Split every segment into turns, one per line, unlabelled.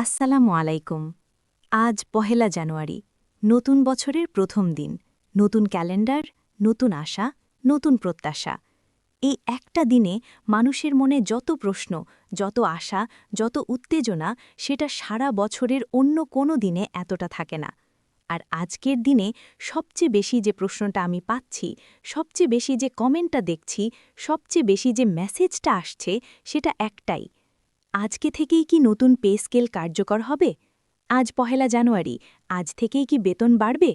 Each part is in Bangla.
আসসালামু আলাইকুম। আজ পহেলা জানুয়ারি, নতুন বছরের প্রথম দিন, নতুন ক্যালেন্ডার, নতুন আশা, নতুন প্রত্যাশা। এই একটা দিনে মানুষের মনে যত প্রশ্ন, যত আশা, যত উত্তেজনা, সেটা সারা বছরের অন্য কোনো দিনে এতটা থাকে না। আর আজকের দিনে সবচেয়ে বেশি যে প্রশ্নটা আমি পাচ্ছি, সবচেয়ে বেশি যে কমেন্টটা দেখছি, সবচেয়ে বেশি যে মেসেজটা আসছে, সেটা একটাই। আজকে থেকেই কি নতুন পে স্কেল কার্যকর হবে? আজ পহেলা জানুয়ারি, আজ থেকেই কি বেতন বাড়বে?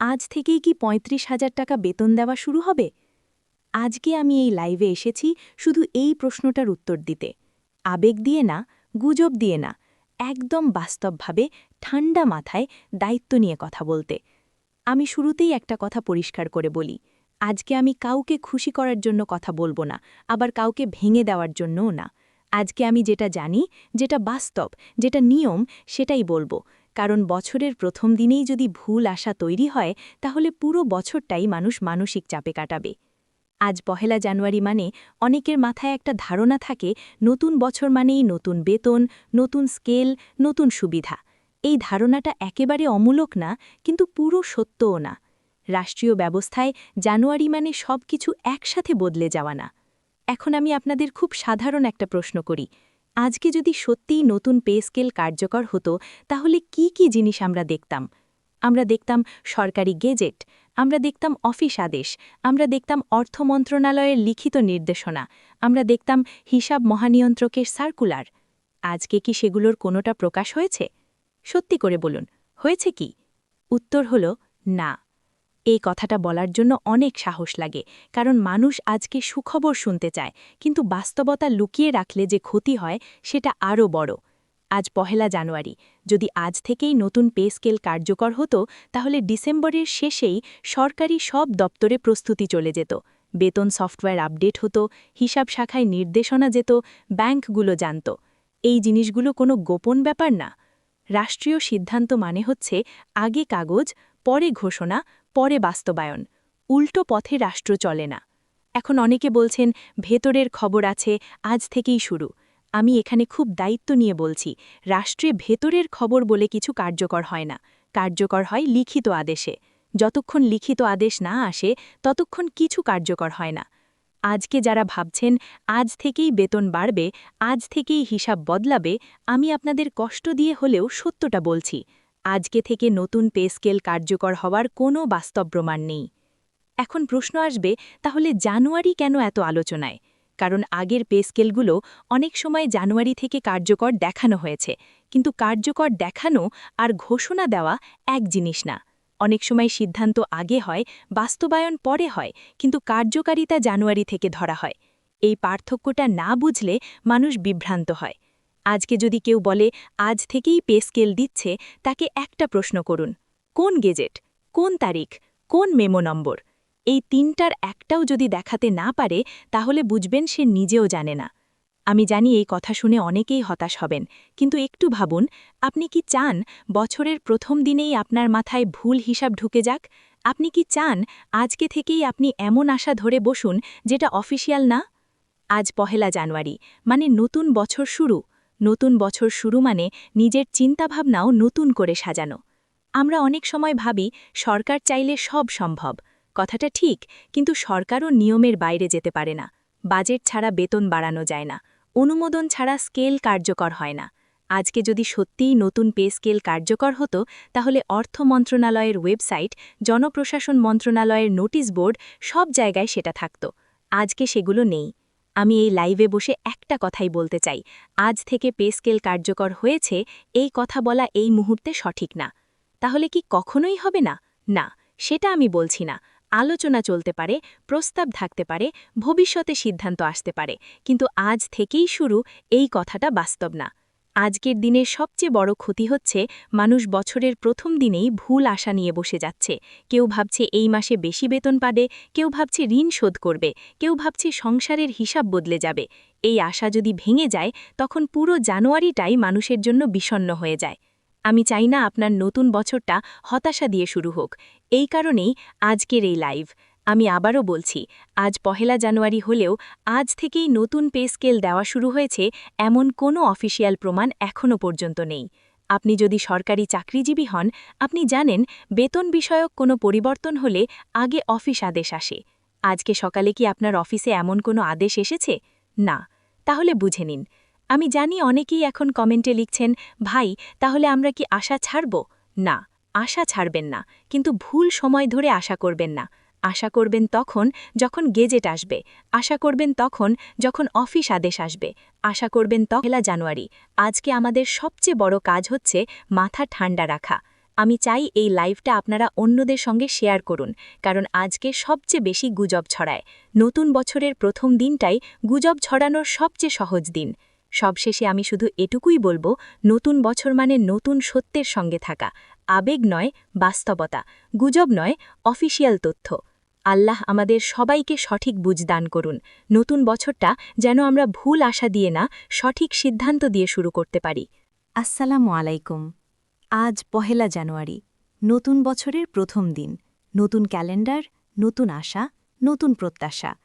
আজ থেকেই কি পঁয়ত্রিশ হাজার টাকা বেতন দেওয়া শুরু হবে? আজকে আমি এই লাইভে এসেছি শুধু এই প্রশ্নটার উত্তর দিতে। আবেগ দিয়ে না, গুজব দিয়ে না, একদম বাস্তবভাবে ঠান্ডা মাথায় দায়িত্ব নিয়ে কথা বলতে। আমি শুরুতেই একটা কথা পরিষ্কার করে বলি, আজকে আমি কাউকে খুশি করার জন্য কথা বলব না, আবার কাউকে ভেঙে দেওয়ার জন্যও না। আজকে আমি যেটা জানি, যেটা বাস্তব, যেটা নিয়ম, সেটাই বলব। কারণ বছরের প্রথম দিনেই যদি ভুল আশা তৈরি হয়, তাহলে পুরো বছরটাই মানুষ মানসিক চাপে কাটাবে। আজ পহেলা জানুয়ারি মানে অনেকের মাথায় একটা ধারণা থাকে, নতুন বছর মানেই নতুন বেতন, নতুন স্কেল, নতুন সুবিধা। এই ধারণাটা একেবারে অমূলক না, কিন্তু পুরো সত্যও না। রাষ্ট্রীয় ব্যবস্থায় জানুয়ারি মানে সব কিছু একসাথে বদলে যাওয়া না। এখন আমি আপনাদের খুব সাধারণ একটা প্রশ্ন করি। আজকে যদি সত্যিই নতুন পে স্কেল কার্যকর হতো, তাহলে কি কি জিনিস আমরা দেখতাম? আমরা দেখতাম সরকারি গেজেট, আমরা দেখতাম অফিস আদেশ, আমরা দেখতাম অর্থ মন্ত্রণালয়ের লিখিত নির্দেশনা, আমরা দেখতাম হিসাব মহানিয়ন্ত্রকের সার্কুলার। আজকে কি সেগুলোর কোনোটা প্রকাশ হয়েছে? সত্যি করে বলুন, হয়েছে কি? উত্তর হল না। এই কথাটা বলার জন্য অনেক সাহস লাগে, কারণ মানুষ আজকে সুখবর শুনতে চায়, কিন্তু বাস্তবতা লুকিয়ে রাখলে যে ক্ষতি হয় সেটা আরও বড়। আজ পহেলা জানুয়ারি, যদি আজ থেকেই নতুন পে স্কেল কার্যকর হতো, তাহলে ডিসেম্বরের শেষেই সরকারি সব দপ্তরে প্রস্তুতি চলে যেত। বেতন সফটওয়্যার আপডেট হতো, হিসাব শাখায় নির্দেশনা যেত, ব্যাংকগুলো জানত। এই জিনিসগুলো কোনো গোপন ব্যাপার না। রাষ্ট্রীয় সিদ্ধান্ত মানে হচ্ছে আগে কাগজ, পরে ঘোষণা পরে বাস্তবায়ন। উল্টো পথে রাষ্ট্র চলে না। এখন অনেকে বলছেন, ভেতরের খবর আছে, আজ থেকেই শুরু। আমি এখানে খুব দায়িত্ব নিয়ে বলছি, রাষ্ট্রে ভেতরের খবর বলে কিছু কার্যকর হয় না। কার্যকর হয় লিখিত আদেশে। যতক্ষণ লিখিত আদেশ না আসে, ততক্ষণ কিছু কার্যকর হয় না। আজকে যারা ভাবছেন, আজ থেকেই বেতন বাড়বে, আজ থেকেই হিসাব বদলাবে, আমি আপনাদের কষ্ট দিয়ে হলেও সত্যটা বলছি। আজকে থেকে নতুন পে স্কেল কার্যকর হওয়ার কোনো বাস্তব প্রমাণ নেই। এখন প্রশ্ন আসবে, তাহলে জানুয়ারি কেন এত আলোচনায়? কারণ আগের পে স্কেলগুলো অনেক সময় জানুয়ারি থেকে কার্যকর দেখানো হয়েছে, কিন্তু কার্যকর দেখানো আর ঘোষণা দেওয়া এক জিনিস না। অনেক সময় সিদ্ধান্ত আগে হয়, বাস্তবায়ন পরে হয়, কিন্তু কার্যকারিতা জানুয়ারি থেকে ধরা হয়। এই পার্থক্যটা না বুঝলে মানুষ বিভ্রান্ত হয়। আজকে যদি কেউ বলে, আজ থেকেই পে স্কেল দিচ্ছে, তাকে একটা প্রশ্ন করুন। কোন গেজেট? কোন তারিখ? কোন মেমো নম্বর? এই তিনটার একটাও যদি দেখাতে না পারে, তাহলে বুঝবেন সে নিজেও জানে না। আমি জানি এই কথা শুনে অনেকেই হতাশ হবেন, কিন্তু একটু ভাবুন, আপনি কি চান বছরের প্রথম দিনেই আপনার মাথায় ভুল হিসাব ঢুকে যাক? আপনি কি চান আজকে থেকেই আপনি এমন আশা ধরে বসুন, যেটা অফিসিয়াল না? আজ পহেলা জানুয়ারি মানে নতুন বছর শুরু। নতুন বছর শুরু মানে নিজের চিন্তাভাবনাও নতুন করে সাজানো। আমরা অনেক সময় ভাবি, সরকার চাইলে সব সম্ভব। কথাটা ঠিক, কিন্তু সরকারও নিয়মের বাইরে যেতে পারে না। বাজেট ছাড়া বেতন বাড়ানো যায় না। অনুমোদন ছাড়া স্কেল কার্যকর হয় না। আজকে যদি সত্যিই নতুন পে স্কেল কার্যকর হতো, তাহলে অর্থ মন্ত্রণালয়ের ওয়েবসাইট, জনপ্রশাসন মন্ত্রণালয়ের নোটিশ বোর্ড সব জায়গায় সেটা থাকত। আজকে সেগুলো নেই। আমি এই লাইভে বসে একটা কথাই বলতে চাই। আজ থেকে পে স্কেল কার্যকর হয়েছে, এই কথা বলা এই মুহূর্তে সঠিক না। তাহলে কি কখনোই হবে না? না, সেটা আমি বলছি না। আলোচনা চলতে পারে, প্রস্তাব থাকতে পারে, ভবিষ্যতে সিদ্ধান্ত আসতে পারে। কিন্তু আজ থেকেই শুরু, এই কথাটা বাস্তব না। আজকের দিনের সবচেয়ে বড় ক্ষতি হচ্ছে মানুষ বছরের প্রথম দিনেই ভুল আশা নিয়ে বসে যাচ্ছে। কেউ ভাবছে এই মাসে বেশি বেতন পাবে, কেউ ভাবছে ঋণ শোধ করবে, কেউ ভাবছে সংসারের হিসাব বদলে যাবে। এই আশা যদি ভেঙে যায়, তখন পুরো জানুয়ারিটাই মানুষের জন্য বিষণ্ন হয়ে যায়। আমি চাই না আপনার নতুন বছরটা হতাশা দিয়ে শুরু হোক। এই কারণেই আজকের এই লাইভ আমি আবারও বলছি, আজ পহেলা জানুয়ারি হলেও আজ থেকেই নতুন পে স্কেল দেওয়া শুরু হয়েছে এমন কোনো অফিসিয়াল প্রমাণ এখনও পর্যন্ত নেই। আপনি যদি সরকারি চাকরিজীবী হন, আপনি জানেন বেতন বিষয়ক কোনো পরিবর্তন হলে আগে অফিস আদেশ আসে। আজকে সকালে কি আপনার অফিসে এমন কোনো আদেশ এসেছে? না। তাহলে বুঝে নিন। আমি জানি অনেকেই এখন কমেন্টে লিখছেন, ভাই, তাহলে আমরা কি আশা ছাড়ব? না, আশা ছাড়বেন না, কিন্তু ভুল সময় ধরে আশা করবেন না। আশা করবেন তখন যখন গেজেট আসবে, আশা করবেন তখন যখন অফিস আদেশ আসবে, আশা করবেন তহেলা জানুয়ারি। আজকে আমাদের সবচেয়ে বড় কাজ হচ্ছে মাথা ঠান্ডা রাখা। আমি চাই এই লাইভটা আপনারা অন্যদের সঙ্গে শেয়ার করুন, কারণ আজকে সবচেয়ে বেশি গুজব ছড়ায়। নতুন বছরের প্রথম দিনটাই গুজব ছড়ানোর সবচেয়ে সহজ দিন। সবশেষে আমি শুধু এটুকুই বলব, নতুন বছর মানে নতুন সত্যের সঙ্গে থাকা। আবেগ নয় বাস্তবতা, গুজব নয় অফিসিয়াল তথ্য। আল্লাহ আমাদের সবাইকে সঠিক বুঝদান করুন। নতুন বছরটা যেন আমরা ভুল আশা দিয়ে না, সঠিক সিদ্ধান্ত দিয়ে শুরু করতে পারি। আসসালামু আলাইকুম। আজ পহেলা জানুয়ারি। নতুন বছরের প্রথম দিন। নতুন ক্যালেন্ডার, নতুন আশা, নতুন প্রত্যাশা।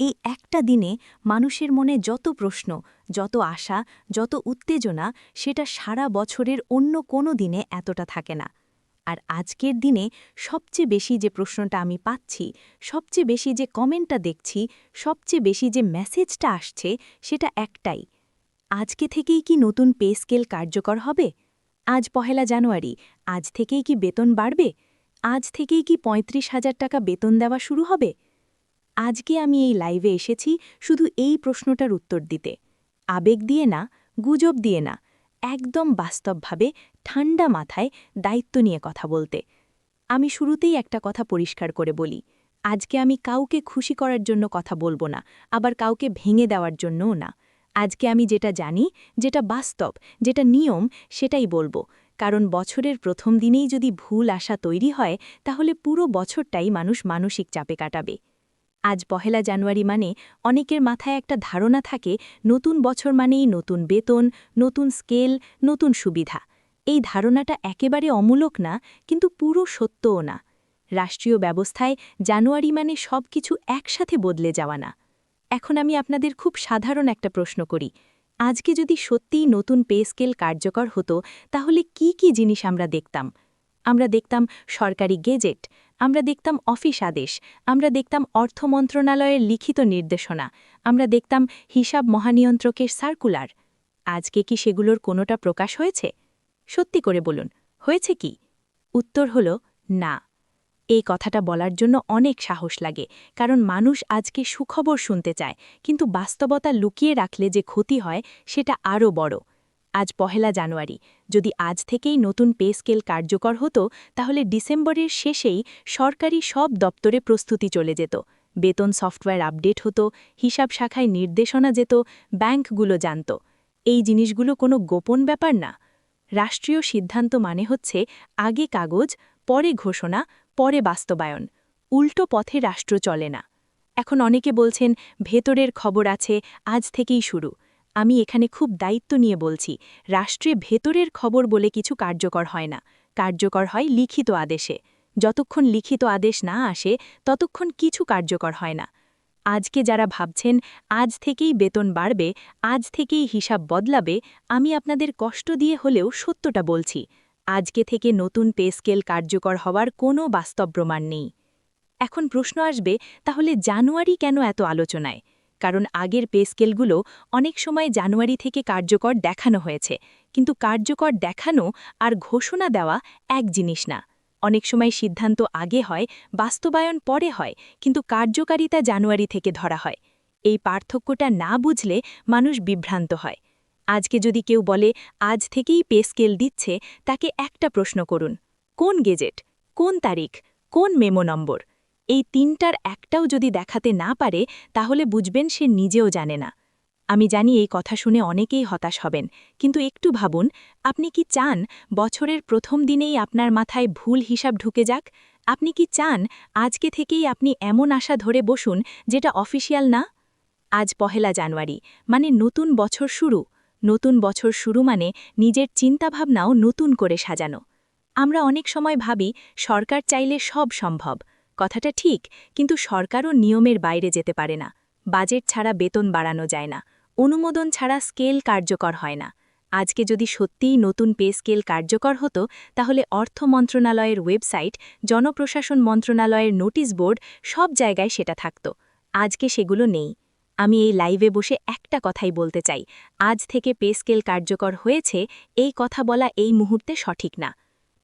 এই একটা দিনে মানুষের মনে যত প্রশ্ন, যত আশা, যত উত্তেজনা, সেটা সারা বছরের অন্য কোনো দিনে এতটা থাকে না। আর আজকের দিনে সবচেয়ে বেশি যে প্রশ্নটা আমি পাচ্ছি, সবচেয়ে বেশি যে কমেন্টটা দেখছি, সবচেয়ে বেশি যে মেসেজটা আসছে সেটা একটাই। আজকে থেকেই কি নতুন পে স্কেল কার্যকর হবে? আজ পহেলা জানুয়ারি, আজ থেকেই কি বেতন বাড়বে? আজ থেকেই কি পঁয়ত্রিশ হাজার টাকা বেতন দেওয়া শুরু হবে? আজকে আমি এই লাইভে এসেছি শুধু এই প্রশ্নটার উত্তর দিতে। আবেগ দিয়ে না, গুজব দিয়ে না একদম বাস্তবভাবে ঠান্ডা মাথায় দায়িত্ব নিয়ে কথা বলতে। আমি শুরুতেই একটা কথা পরিষ্কার করে বলি, আজকে আমি কাউকে খুশি করার জন্য কথা বলব না, আবার কাউকে ভেঙে দেওয়ার জন্যও না। আজকে আমি যেটা জানি, যেটা বাস্তব, যেটা নিয়ম, সেটাই বলব। কারণ বছরের প্রথম দিনেই যদি ভুল আশা তৈরি হয়, তাহলে পুরো বছরটাই মানুষ মানসিক চাপে কাটাবে। আজ পহেলা জানুয়ারি মানে অনেকের মাথায় একটা ধারণা থাকে, নতুন বছর মানেই নতুন বেতন, নতুন স্কেল, নতুন সুবিধা। এই ধারণাটা একেবারে অমূলক না, কিন্তু পুরো সত্যও না। রাষ্ট্রীয় ব্যবস্থায় জানুয়ারি মানে সব কিছু একসাথে বদলে যাওয়া না। এখন আমি আপনাদের খুব সাধারণ একটা প্রশ্ন করি। আজকে যদি সত্যিই নতুন পে স্কেল কার্যকর হতো, তাহলে কি কি জিনিস আমরা দেখতাম? আমরা দেখতাম সরকারি গেজেট আমরা দেখতাম অফিস আদেশ, আমরা দেখতাম অর্থ মন্ত্রণালয়ের লিখিত নির্দেশনা, আমরা দেখতাম হিসাব মহানিয়ন্ত্রকের সার্কুলার। আজকে কি সেগুলোর কোনোটা প্রকাশ হয়েছে? সত্যি করে বলুন, হয়েছে কি? উত্তর হল, না। এই কথাটা বলার জন্য অনেক সাহস লাগে, কারণ মানুষ আজকে সুখবর শুনতে চায়, কিন্তু বাস্তবতা লুকিয়ে রাখলে যে ক্ষতি হয়, সেটা আরও বড়। আজ পহেলা জানুয়ারি। যদি আজ থেকেই নতুন পে স্কেল কার্যকর হতো, তাহলে ডিসেম্বরের শেষেই সরকারি সব দপ্তরে প্রস্তুতি চলে যেত। বেতন সফটওয়্যার আপডেট হতো, হিসাব শাখায় নির্দেশনা যেত, ব্যাংকগুলো জানত। এই জিনিসগুলো কোনো গোপন ব্যাপার না। রাষ্ট্রীয় সিদ্ধান্ত মানে হচ্ছে আগে কাগজ, পরে ঘোষণা, পরে বাস্তবায়ন। উল্টো পথে রাষ্ট্র চলে না। এখন অনেকে বলছেন, ভেতরের খবর আছে, আজ থেকেই শুরু। আমি এখানে খুব দায়িত্ব নিয়ে বলছি রাষ্ট্রে ভেতরের খবর বলে কিছু কার্যকর হয় না। কার্যকর হয় লিখিত আদেশে। যতক্ষণ লিখিত আদেশ না আসে, ততক্ষণ কিছু কার্যকর হয় না। আজকে যারা ভাবছেন, আজ থেকেই বেতন বাড়বে, আজ থেকেই হিসাব বদলাবে, আমি আপনাদের কষ্ট দিয়ে হলেও সত্যটা বলছি, আজকে থেকে নতুন পে স্কেল কার্যকর হওয়ার কোনো বাস্তব প্রমাণ নেই। এখন প্রশ্ন আসবে, তাহলে জানুয়ারি কেন এত আলোচনায়? কারণ আগের পে স্কেলগুলো অনেক সময় জানুয়ারি থেকে কার্যকর দেখানো হয়েছে। কিন্তু কার্যকর দেখানো আর ঘোষণা দেওয়া এক জিনিস না। অনেক সময় সিদ্ধান্ত আগে হয়, বাস্তবায়ন পরে হয়, কিন্তু কার্যকারিতা জানুয়ারি থেকে ধরা হয়। এই পার্থক্যটা না বুঝলে মানুষ বিভ্রান্ত হয়। আজকে যদি কেউ বলে, আজ থেকেই পে স্কেল দিচ্ছে, তাকে একটা প্রশ্ন করুন, কোন গেজেট? কোন তারিখ? কোন মেমো নম্বর? এই তিনটার একটাও যদি দেখাতে না পারে, তাহলে বুঝবেন সে নিজেও জানে না। আমি জানি এই কথা শুনে অনেকেই হতাশ হবেন, কিন্তু একটু ভাবুন, আপনি কি চান বছরের প্রথম দিনেই আপনার মাথায় ভুল হিসাব ঢুকে যাক? আপনি কি চান আজকে থেকেই আপনি এমন আশা ধরে বসুন যেটা অফিসিয়াল না? আজ পহেলা জানুয়ারি মানে নতুন বছর শুরু। নতুন বছর শুরু মানে নিজের চিন্তাভাবনাও নতুন করে সাজানো। আমরা অনেক সময় ভাবি, সরকার চাইলে সব সম্ভব। কথাটা ঠিক, কিন্তু সরকারও নিয়মের বাইরে যেতে পারে না। বাজেট ছাড়া বেতন বাড়ানো যায় না। অনুমোদন ছাড়া স্কেল কার্যকর হয় না। আজকে যদি সত্যিই নতুন পে স্কেল কার্যকর হতো, তাহলে অর্থ মন্ত্রণালয়ের ওয়েবসাইট, জনপ্রশাসন মন্ত্রণালয়ের নোটিশ বোর্ড, সব জায়গায় সেটা থাকত। আজকে সেগুলো নেই। আমি এই লাইভে বসে একটা কথাই বলতে চাই। আজ থেকে পে স্কেল কার্যকর হয়েছে, এই কথা বলা এই মুহূর্তে সঠিক না।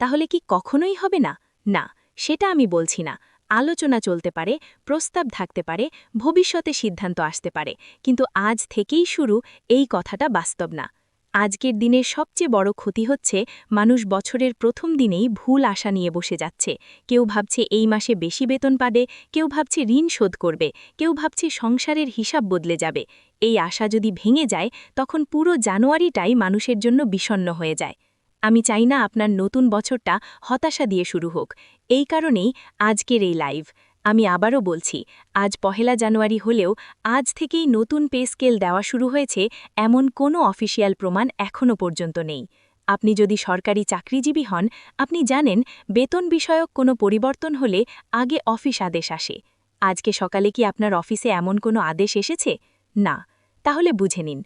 তাহলে কি কখনোই হবে না? না, সেটা আমি বলছি না। আলোচনা চলতে পারে, প্রস্তাব থাকতে পারে, ভবিষ্যতে সিদ্ধান্ত আসতে পারে। কিন্তু আজ থেকেই শুরু এই কথাটা বাস্তব না। আজকের দিনের সবচেয়ে বড় ক্ষতি হচ্ছে মানুষ বছরের প্রথম দিনেই ভুল আশা নিয়ে বসে যাচ্ছে। কেউ ভাবছে এই মাসে বেশি বেতন পাবে, কেউ ভাবছে ঋণ শোধ করবে, কেউ ভাবছে সংসারের হিসাব বদলে যাবে। এই আশা যদি ভেঙে যায়, তখন পুরো জানুয়ারিটাই মানুষের জন্য বিষণ্ন হয়ে যায়। আমি চাই না আপনার নতুন বছরটা হতাশা দিয়ে শুরু হোক। এই কারণেই আজকের এই লাইভ। আমি আবারও বলছি, আজ পহেলা জানুয়ারি হলেও আজ থেকেই নতুন পে স্কেল দেওয়া শুরু হয়েছে এমন কোনো অফিসিয়াল প্রমাণ এখনও পর্যন্ত নেই। আপনি যদি সরকারি চাকরিজীবী হন, আপনি জানেন বেতন বিষয়ক কোনো পরিবর্তন হলে আগে অফিস আদেশ আসে। আজকে সকালে কি আপনার অফিসে এমন কোনো আদেশ এসেছে? না। তাহলে বুঝে নিন।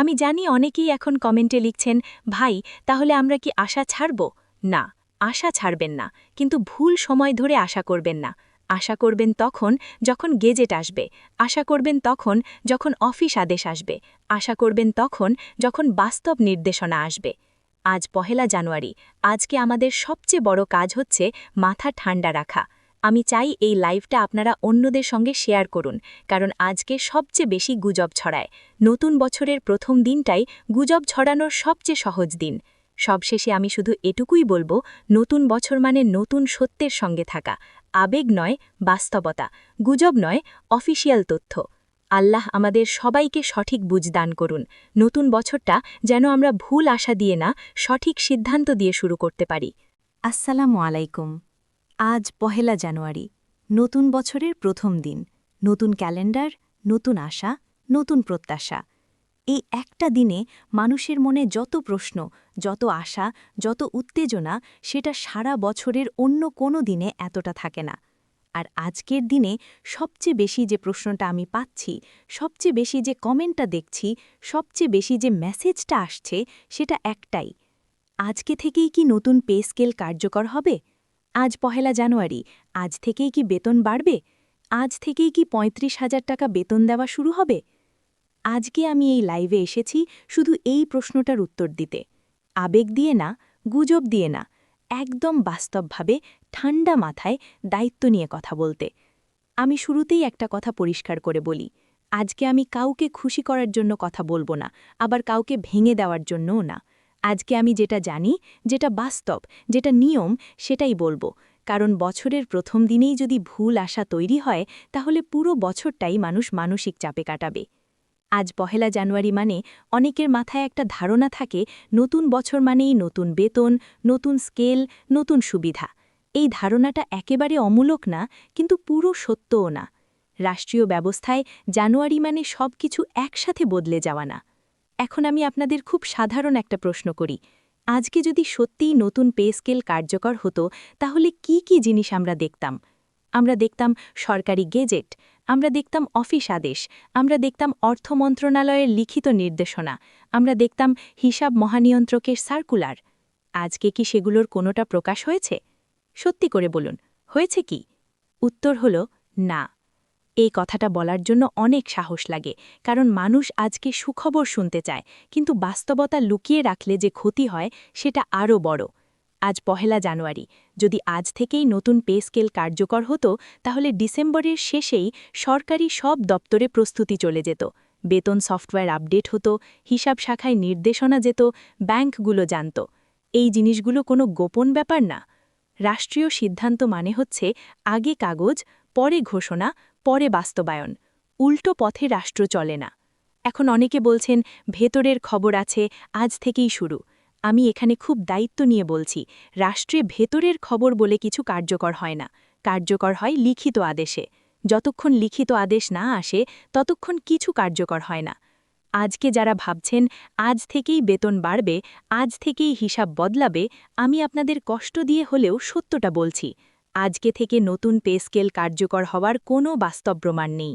আমি জানি অনেকেই এখন কমেন্টে লিখছেন, ভাই, তাহলে আমরা কি আশা ছাড়ব? না, আশা ছাড়বেন না, কিন্তু ভুল সময় ধরে আশা করবেন না। আশা করবেন তখন যখন গেজেট আসবে, আশা করবেন তখন যখন অফিস আদেশ আসবে, আশা করবেন তখন যখন বাস্তব নির্দেশনা আসবে। আজ পহেলা জানুয়ারি, আজকে আমাদের সবচেয়ে বড় কাজ হচ্ছে মাথা ঠান্ডা রাখা। আমি চাই এই লাইভটা আপনারা অন্যদের সঙ্গে শেয়ার করুন, কারণ আজকে সবচেয়ে বেশি গুজব ছড়ায়। নতুন বছরের প্রথম দিনটাই গুজব ছড়ানোর সবচেয়ে সহজ দিন। সবশেষে আমি শুধু এটুকুই বলব, নতুন বছর মানে নতুন সত্যের সঙ্গে থাকা। আবেগ নয়, বাস্তবতা। গুজব নয়, অফিসিয়াল তথ্য। আল্লাহ আমাদের সবাইকে সঠিক বুঝদান করুন। নতুন বছরটা যেন আমরা ভুল আশা দিয়ে না, সঠিক সিদ্ধান্ত দিয়ে শুরু করতে পারি। আসসালামু আলাইকুম। আজ পহেলা জানুয়ারি, নতুন বছরের প্রথম দিন, নতুন ক্যালেন্ডার, নতুন আশা, নতুন প্রত্যাশা। এই একটা দিনে মানুষের মনে যত প্রশ্ন, যত আশা, যত উত্তেজনা, সেটা সারা বছরের অন্য কোনো দিনে এতটা থাকে না। আর আজকের দিনে সবচেয়ে বেশি যে প্রশ্নটা আমি পাচ্ছি, সবচেয়ে বেশি যে কমেন্টটা দেখছি, সবচেয়ে বেশি যে মেসেজটা আসছে, সেটা একটাই। আজকে থেকেই কি নতুন পে স্কেল কার্যকর হবে? আজ পহেলা জানুয়ারি, আজ থেকেই কি বেতন বাড়বে? আজ থেকেই কি পঁয়ত্রিশ হাজার টাকা বেতন দেওয়া শুরু হবে? আজকে আমি এই লাইভে এসেছি শুধু এই প্রশ্নটার উত্তর দিতে। আবেগ দিয়ে না, গুজব দিয়ে না, একদম বাস্তবভাবে ঠান্ডা মাথায় দায়িত্ব নিয়ে কথা বলতে। আমি শুরুতেই একটা কথা পরিষ্কার করে বলি, আজকে আমি কাউকে খুশি করার জন্য কথা বলব না, আবার কাউকে ভেঙে দেওয়ার জন্যও না। আজকে আমি যেটা জানি, যেটা বাস্তব, যেটা নিয়ম, সেটাই বলব। কারণ বছরের প্রথম দিনেই যদি ভুল আশা তৈরি হয়, তাহলে পুরো বছরটাই মানুষ মানসিক চাপে কাটাবে। আজ পহেলা জানুয়ারি মানে অনেকের মাথায় একটা ধারণা থাকে, নতুন বছর মানেই নতুন বেতন, নতুন স্কেল, নতুন সুবিধা। এই ধারণাটা একেবারে অমূলক না, কিন্তু পুরো সত্যও না। রাষ্ট্রীয় ব্যবস্থায় জানুয়ারি মানে সব কিছু একসাথে বদলে যাওয়া না। এখন আমি আপনাদের খুব সাধারণ একটা প্রশ্ন করি। আজকে যদি সত্যিই নতুন পে স্কেল কার্যকর হতো, তাহলে কি কি জিনিস আমরা দেখতাম? আমরা দেখতাম সরকারি গেজেট, আমরা দেখতাম অফিস আদেশ, আমরা দেখতাম অর্থ মন্ত্রণালয়ের লিখিত নির্দেশনা, আমরা দেখতাম হিসাব মহানিয়ন্ত্রকের সার্কুলার। আজকে কি সেগুলোর কোনোটা প্রকাশ হয়েছে? সত্যি করে বলুন, হয়েছে কি? উত্তর হল না। এই কথাটা বলার জন্য অনেক সাহস লাগে, কারণ মানুষ আজকে সুখবর শুনতে চায়, কিন্তু বাস্তবতা লুকিয়ে রাখলে যে ক্ষতি হয় সেটা আরও বড়। আজ পহেলা জানুয়ারি, যদি আজ থেকেই নতুন পে স্কেল কার্যকর হতো, তাহলে ডিসেম্বরের শেষেই সরকারি সব দপ্তরে প্রস্তুতি চলে যেত। বেতন সফটওয়্যার আপডেট হতো, হিসাব শাখায় নির্দেশনা যেত, ব্যাংকগুলো জানত। এই জিনিসগুলো কোনো গোপন ব্যাপার না। রাষ্ট্রীয় সিদ্ধান্ত মানে হচ্ছে আগে কাগজ, পরে ঘোষণা পরে বাস্তবায়ন, উল্টো পথে রাষ্ট্র চলে না। এখন অনেকে বলছেন, ভেতরের খবর আছে, আজ থেকেই শুরু। আমি এখানে খুব দায়িত্ব নিয়ে বলছি, রাষ্ট্রে ভেতরের খবর বলে কিছু কার্যকর হয় না। কার্যকর হয় লিখিত আদেশে। যতক্ষণ লিখিত আদেশ না আসে, ততক্ষণ কিছু কার্যকর হয় না। আজকে যারা ভাবছেন, আজ থেকেই বেতন বাড়বে, আজ থেকেই হিসাব বদলাবে, আমি আপনাদের কষ্ট দিয়ে হলেও সত্যটা বলছি। আজকে থেকে নতুন পে স্কেল কার্যকর হওয়ার কোনো বাস্তব প্রমাণ নেই।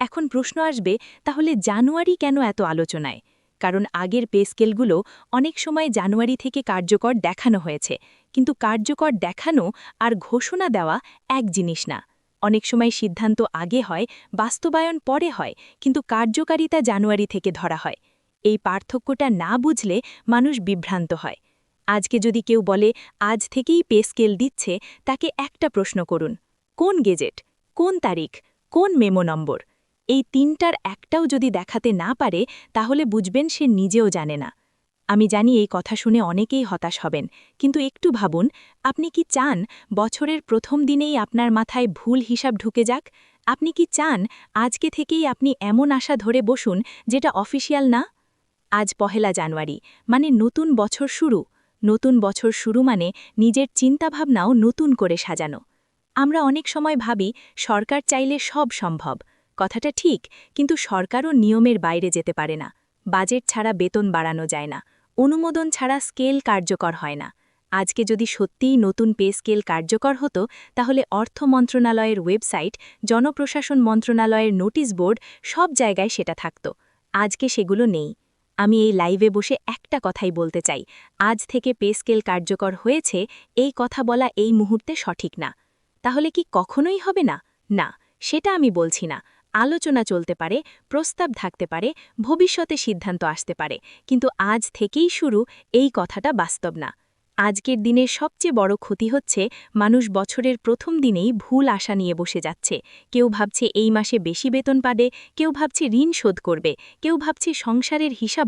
এখন প্রশ্ন আসবে, তাহলে জানুয়ারি কেন এত আলোচনায়? কারণ আগের পে স্কেলগুলো অনেক সময় জানুয়ারি থেকে কার্যকর দেখানো হয়েছে, কিন্তু কার্যকর দেখানো আর ঘোষণা দেওয়া এক জিনিস না। অনেক সময় সিদ্ধান্ত আগে হয়, বাস্তবায়ন পরে হয়, কিন্তু কার্যকারিতা জানুয়ারি থেকে ধরা হয়। এই পার্থক্যটা না বুঝলে মানুষ বিভ্রান্ত হয়। আজকে যদি কেউ বলে, আজ থেকেই পে স্কেল দিচ্ছে, তাকে একটা প্রশ্ন করুন। কোন গেজেট? কোন তারিখ? কোন মেমো নম্বর? এই তিনটার একটাও যদি দেখাতে না পারে, তাহলে বুঝবেন সে নিজেও জানে না। আমি জানি এই কথা শুনে অনেকেই হতাশ হবেন, কিন্তু একটু ভাবুন, আপনি কি চান বছরের প্রথম দিনেই আপনার মাথায় ভুল হিসাব ঢুকে যাক? আপনি কি চান আজকে থেকেই আপনি এমন আশা ধরে বসুন যেটা অফিসিয়াল না? আজ পহেলা জানুয়ারি মানে নতুন বছর শুরু। নতুন বছর শুরু মানে নিজের চিন্তাভাবনাও নতুন করে সাজানো। আমরা অনেক সময় ভাবি, সরকার চাইলে সব সম্ভব। কথাটা ঠিক, কিন্তু সরকারও নিয়মের বাইরে যেতে পারে না। বাজেট ছাড়া বেতন বাড়ানো যায় না। অনুমোদন ছাড়া স্কেল কার্যকর হয় না। আজকে যদি সত্যিই নতুন পে স্কেল কার্যকর হতো, তাহলে অর্থ মন্ত্রণালয়ের ওয়েবসাইট, জনপ্রশাসন মন্ত্রণালয়ের নোটিশ বোর্ড সব জায়গায় সেটা থাকত। আজকে সেগুলো নেই। আমি এই লাইভে বসে একটা কথাই বলতে চাই। আজ থেকে পে স্কেল কার্যকর হয়েছে, এই কথা বলা এই মুহূর্তে সঠিক না। তাহলে কি কখনোই হবে না? না, সেটা আমি বলছি না। আলোচনা চলতে পারে, প্রস্তাব থাকতে পারে, ভবিষ্যতে সিদ্ধান্ত আসতে পারে। কিন্তু আজ থেকেই শুরু এই কথাটা বাস্তব না। আজকের দিনের সবচেয়ে বড় ক্ষতি হচ্ছে, মানুষ বছরের প্রথম দিনেই ভুল আশা নিয়ে বসে যাচ্ছে। কেউ ভাবছে এই মাসে বেশি বেতন পাবে, কেউ ভাবছে ঋণ শোধ করবে, কেউ ভাবছে সংসারের হিসাব